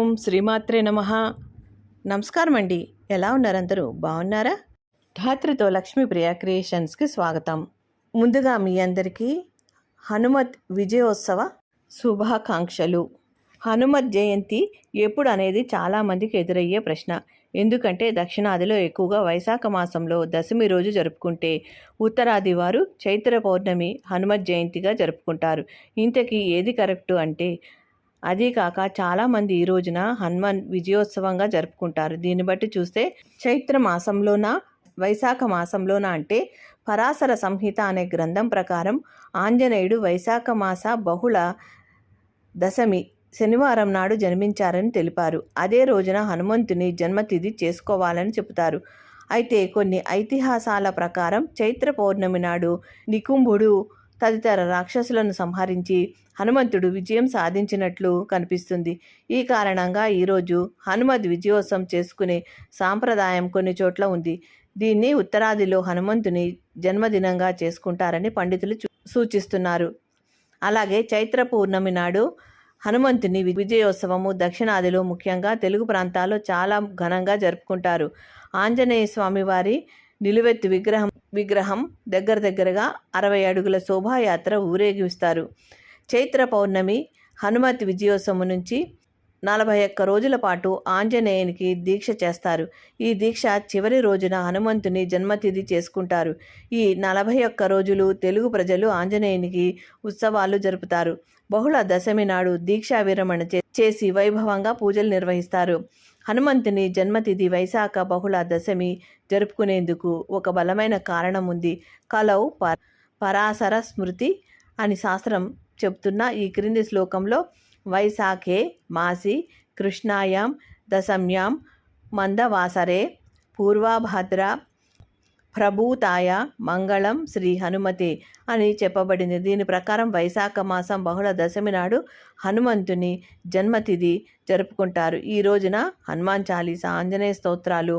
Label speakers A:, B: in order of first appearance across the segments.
A: ఓం శ్రీమాత్రే నమ. నమస్కారం అండి ఎలా ఉన్నారందరూ బాగున్నారా? ధాత్రితో లక్ష్మీప్రియ క్రియేషన్స్కి స్వాగతం. ముందుగా మీ అందరికీ హనుమత్ విజయోత్సవ శుభాకాంక్షలు. హనుమత్ జయంతి ఎప్పుడు అనేది చాలామందికి ఎదురయ్యే ప్రశ్న. ఎందుకంటే దక్షిణాదిలో ఎక్కువగా వైశాఖ మాసంలో దశమి రోజు జరుపుకుంటే ఉత్తరాది వారు చైత్ర పౌర్ణమి హనుమత్ జయంతిగా జరుపుకుంటారు. ఇంతకీ ఏది కరెక్టు అంటే అదీకాక చాలామంది ఈ రోజున హనుమాన్ విజయోత్సవంగా జరుపుకుంటారు. దీన్ని బట్టి చూస్తే చైత్ర మాసంలోన వైశాఖ మాసంలోన అంటే పరాశర సంహిత అనే గ్రంథం ప్రకారం ఆంజనేయుడు వైశాఖ మాస బహుళ దశమి శనివారం నాడు జన్మించారని తెలిపారు. అదే రోజున హనుమంతుని జన్మతిథి చేసుకోవాలని చెబుతారు. అయితే కొన్ని ఐతిహాసాల ప్రకారం చైత్ర పౌర్ణమి నాడు నికుంభుడు తదితర రాక్షసులను సంహరించి హనుమంతుడు విజయం సాధించినట్లు కనిపిస్తుంది. ఈ కారణంగా ఈరోజు హనుమద్ విజయోత్సవం చేసుకునే సాంప్రదాయం కొన్ని చోట్ల ఉంది. దీన్ని ఉత్తరాదిలో హనుమంతుని జన్మదినంగా చేసుకుంటారని పండితులు చూ- సూచిస్తున్నారు. అలాగే చైత్ర పౌర్ణమి నాడు హనుమంతుని వి- విజయోత్సవము దక్షిణాదిలో ముఖ్యంగా తెలుగు ప్రాంతాల్లో చాలా ఘనంగా జరుపుకుంటారు. ఆంజనేయ స్వామివారి నిలువెత్తు విగ్రహం విగ్రహం దగ్గర దగ్గరగా అరవై అడుగుల శోభాయాత్ర ఊరేగిస్తారు. చైత్ర పౌర్ణమి హనుమతి విజయోత్సవం నుంచి నలభై ఒక్క రోజుల పాటు ఆంజనేయునికి దీక్ష చేస్తారు. ఈ దీక్ష చివరి రోజున హనుమంతుని జన్మతిథి చేసుకుంటారు. ఈ నలభై ఒక్క రోజులు తెలుగు ప్రజలు ఆంజనేయునికి ఉత్సవాలు జరుపుతారు. బహుళ దశమి నాడు దీక్షా విరమణ చేసి వైభవంగా పూజలు నిర్వహిస్తారు. హనుమంతుని జన్మతిథి వైశాఖ బహుళ దశమి జరుపుకునేందుకు ఒక బలమైన కారణం ఉంది. కలౌ ప పరాశర స్మృతి అని శాస్త్రం చెప్తున్న ఈ క్రింది శ్లోకంలో వైశాఖే మాసి కృష్ణాయాం దశమ్యాం మందవాసరే పూర్వాభద్ర ప్రభూతాయ మంగళం శ్రీ హనుమతే అని చెప్పబడింది. దీని ప్రకారం వైశాఖ మాసం బహుళ దశమి నాడు హనుమంతుని జన్మతిథి జరుపుకుంటారు. ఈ రోజున హనుమాన్ చాలీస ఆంజనేయ స్తోత్రాలు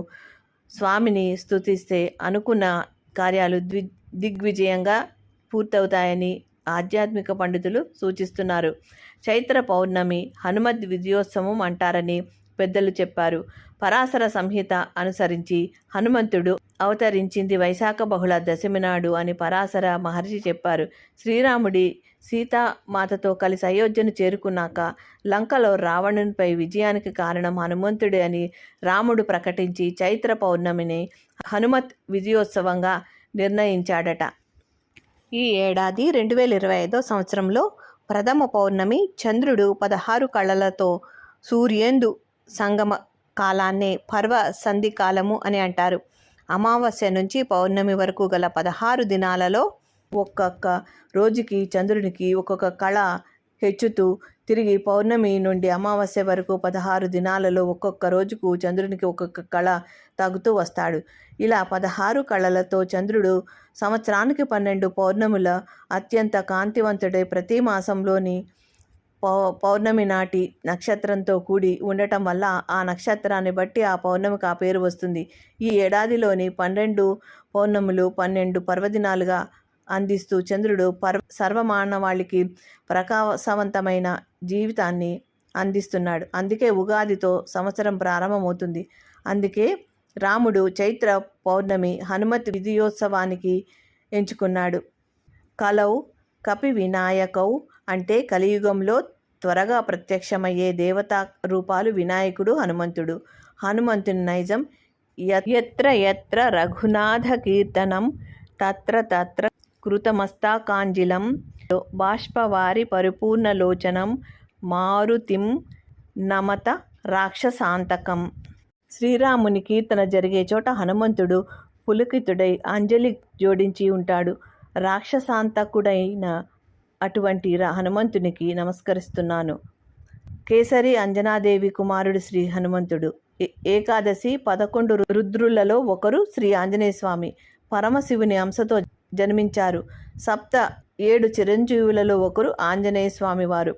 A: స్వామిని స్థుతిస్తే అనుకున్న కార్యాలు ద్వి దిగ్విజయంగా పూర్తవుతాయని ఆధ్యాత్మిక పండితులు సూచిస్తున్నారు. చైత్ర పౌర్ణమి హనుమద్ విజయోత్సవం అంటారని పెద్దలు చెప్పారు. పరాశర సంహిత అనుసరించి హనుమంతుడు అవతరించింది వైశాఖ బహుళ దశమి నాడు అని పరాశర మహర్షి చెప్పారు. శ్రీరాముడి సీతామాతతో కలిసి అయోధ్యను చేరుకున్నాక లంకలో రావణునిపై విజయానికి కారణం హనుమంతుడే అని రాముడు ప్రకటించి చైత్ర పౌర్ణమిని హనుమత్ విజయోత్సవంగా నిర్ణయించాడట. ఈ ఏడాది రెండు వేల ఇరవై ఐదో సంవత్సరంలో ప్రథమ పౌర్ణమి చంద్రుడు పదహారు కళలతో సూర్యేందు సంగమ కాలాన్నే పర్వ సంధి కాలము అని అంటారు. అమావాస్య నుంచి పౌర్ణమి వరకు గల పదహారు దినాలలో ఒక్కొక్క రోజుకి చంద్రునికి ఒక్కొక్క కళ హెచ్చుతూ తిరిగి పౌర్ణమి నుండి అమావాస్య వరకు పదహారు దినాలలో ఒక్కొక్క రోజుకు చంద్రునికి ఒక్కొక్క కళ తగ్గుతూ వస్తాడు. ఇలా పదహారు కళలతో చంద్రుడు సంవత్సరానికి పన్నెండు పౌర్ణముల అత్యంత కాంతివంతుడై ప్రతి మాసంలోని పౌర్ణమి నాటి నక్షత్రంతో కూడి ఉండటం వల్ల ఆ నక్షత్రాన్ని బట్టి ఆ పౌర్ణమికి ఆ పేరు వస్తుంది. ఈ ఏడాదిలోని పన్నెండు పౌర్ణములు పన్నెండు పర్వదినాలుగా అందిస్తూ చంద్రుడు పర్వ సర్వమానవాళికి ప్రకాశవంతమైన జీవితాన్ని అందిస్తున్నాడు. అందుకే ఉగాదితో సంవత్సరం ప్రారంభమవుతుంది. అందుకే రాముడు చైత్ర పౌర్ణమి హనుమతి విజయోత్సవానికి ఎంచుకున్నాడు. కలౌ కపి వినాయకౌ అంటే కలియుగంలో త్వరగా ప్రత్యక్షమయ్యే దేవతా రూపాలు వినాయకుడు హనుమంతుడు. హనుమంతుని నైజం ఎత్ర ఎత్ర రఘునాథ కీర్తనం తత్ర తత్ర కృతమస్తాకాంజిలం బాష్పవారి పరిపూర్ణలోచనం మారుతిం నమత రాక్షసాంతకం. శ్రీరాముని కీర్తన జరిగే చోట హనుమంతుడు పులకితుడై అంజలి జోడించి ఉంటాడు. రాక్షసాంతకుడైన అటువంటి రా- హనుమంతునికి నమస్కరిస్తున్నాను. కేసరి అంజనాదేవి కుమారుడు శ్రీ హనుమంతుడు. ఏ- ఏకాదశి పదకొండు రుద్రులలో ఒకరు శ్రీ ఆంజనేయస్వామి పరమశివుని అంశతో జన్మించారు. సప్త ఏడు చిరంజీవులలో ఒకరు ఆంజనేయ స్వామి వారు.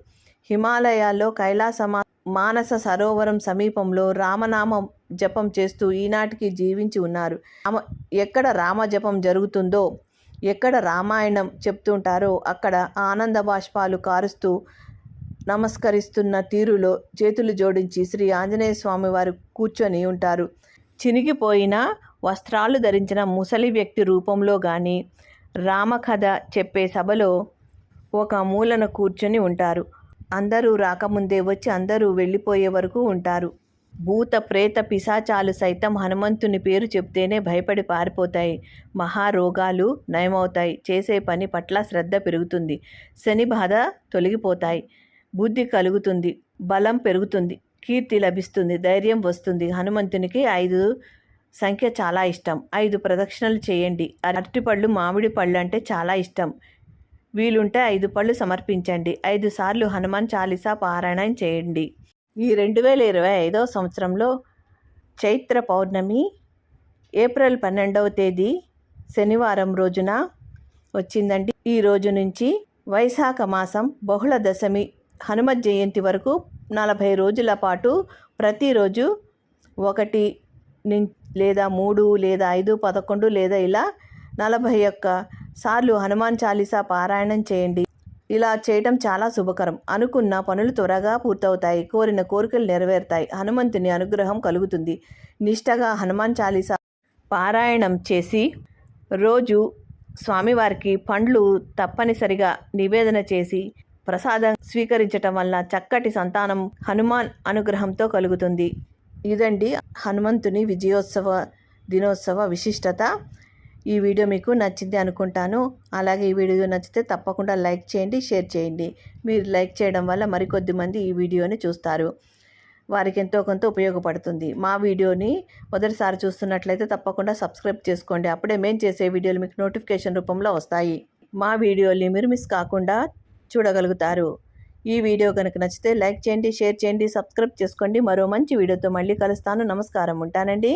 A: హిమాలయాల్లో కైలాసమా మానస సరోవరం సమీపంలో రామనామం జపం చేస్తూ ఈనాటికి జీవించి ఉన్నారు. ఎక్కడ రామ జపం జరుగుతుందో ఎక్కడ రామాయణం చెప్తుంటారో అక్కడ ఆనంద బాష్పాలు కారుస్తూ నమస్కరిస్తున్న తీరులో చేతులు జోడించి శ్రీ ఆంజనేయ స్వామి వారు కూర్చొని ఉంటారు. చినిగిపోయిన వస్త్రాలు ధరించిన ముసలి వ్యక్తి రూపంలో కానీ రామకథ చెప్పే సభలో ఒక మూలన కూర్చొని ఉంటారు. అందరూ రాకముందే వచ్చి అందరూ వెళ్ళిపోయే వరకు ఉంటారు. భూత ప్రేత పిశాచాలు సైతం హనుమంతుని పేరు చెప్తేనే భయపడి పారిపోతాయి. మహారోగాలు నయమవుతాయి. చేసే పని పట్ల శ్రద్ధ పెరుగుతుంది. శని బాధ తొలగిపోతాయి. బుద్ధి కలుగుతుంది. బలం పెరుగుతుంది. కీర్తి లభిస్తుంది. ధైర్యం వస్తుంది. హనుమంతునికి ఐదు సంఖ్య చాలా ఇష్టం. ఐదు ప్రదక్షిణలు చేయండి. అరటిపళ్ళు మామిడి పళ్ళు అంటే చాలా ఇష్టం. వీలుంటే ఐదు పళ్ళు సమర్పించండి. ఐదు సార్లు హనుమాన్ చాలీసా పారాయణం చేయండి. ఈ రెండు వేల ఇరవై ఐదవ సంవత్సరంలో చైత్ర పౌర్ణమి ఏప్రిల్ పన్నెండవ తేదీ శనివారం రోజున వచ్చిందండి. ఈ రోజు నుంచి వైశాఖ మాసం బహుళ దశమి హనుమ జయంతి వరకు నలభై రోజుల పాటు ప్రతిరోజు ఒకటి లేదా మూడు లేదా ఐదు పదకొండు లేదా ఇలా నలభై ఒక్క సార్లు హనుమాన్ చాలీసా పారాయణం చేయండి. ఇలా చేయటం చాలా శుభకరం. అనుకున్న పనులు త్వరగా పూర్తవుతాయి. కోరిన కోరికలు నెరవేరుతాయి. హనుమంతుని అనుగ్రహం కలుగుతుంది. నిష్టగా హనుమాన్ చాలీసా పారాయణం చేసి రోజు స్వామివారికి పండ్లు తప్పనిసరిగా నివేదన చేసి ప్రసాదం స్వీకరించటం వల్ల చక్కటి సంతానం హనుమాన్ అనుగ్రహంతో కలుగుతుంది. ఇదండి హనుమంతుని విజయోత్సవ దినోత్సవ విశిష్టత. ఈ వీడియో మీకు నచ్చింది అనుకుంటాను. అలాగే ఈ వీడియో నచ్చితే తప్పకుండా లైక్ చేయండి షేర్ చేయండి. మీరు లైక్ చేయడం వల్ల మరికొద్ది మంది ఈ వీడియోని చూస్తారు. వారికి ఎంతో కొంత ఉపయోగపడుతుంది. మా వీడియోని మొదటిసారి చూస్తున్నట్లయితే తప్పకుండా సబ్స్క్రైబ్ చేసుకోండి. అప్పుడే మేము చేసే వీడియోలు మీకు నోటిఫికేషన్ రూపంలో వస్తాయి. మా వీడియోని మీరు మిస్ కాకుండా చూడగలుగుతారు. ఈ వీడియో కనుక నచ్చితే లైక్ చేయండి షేర్ చేయండి సబ్స్క్రైబ్ చేసుకోండి. మరో మంచి వీడియోతో మళ్ళీ కలుస్తాను. నమస్కారం. ఉంటానండి.